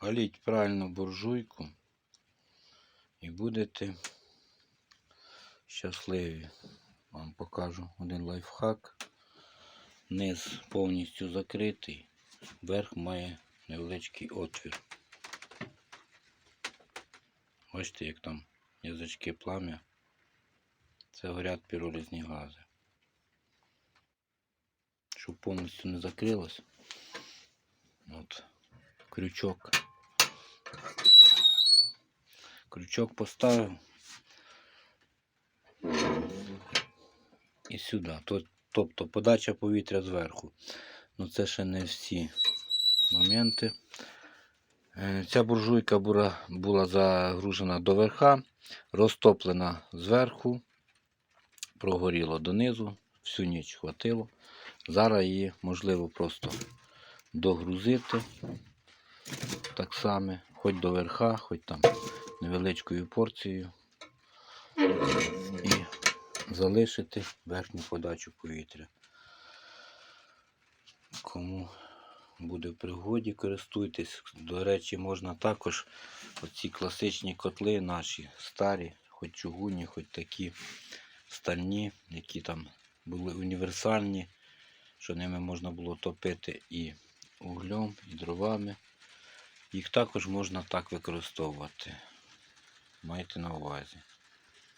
Паліть правильно буржуйку і будете щасливі. Вам покажу один лайфхак. Низ повністю закритий, верх має невеличкий отвір. Бачите, як там язички плам'я. Це горять піролізні гази. Щоб повністю не закрилось. От крючок. Крючок поставив. І сюди. Тобто подача повітря зверху. Ну це ще не всі моменти. Е, Ця буржуйка була, загружена до верха, розтоплена зверху, прогоріло донизу, всю ніч хватило. Зараз її можливо просто догрузити так само, хоч до верха, хоч там невеличкою порцією. І залишити верхню подачу повітря. Кому буде в пригоді, користуйтесь. До речі, можна також оці класичні котли наші, старі, хоч чугунні, хоч такі стальні, які там були універсальні, що ними можна було топити і углем, і дровами. Їх також можна так використовувати. Muito nervosa.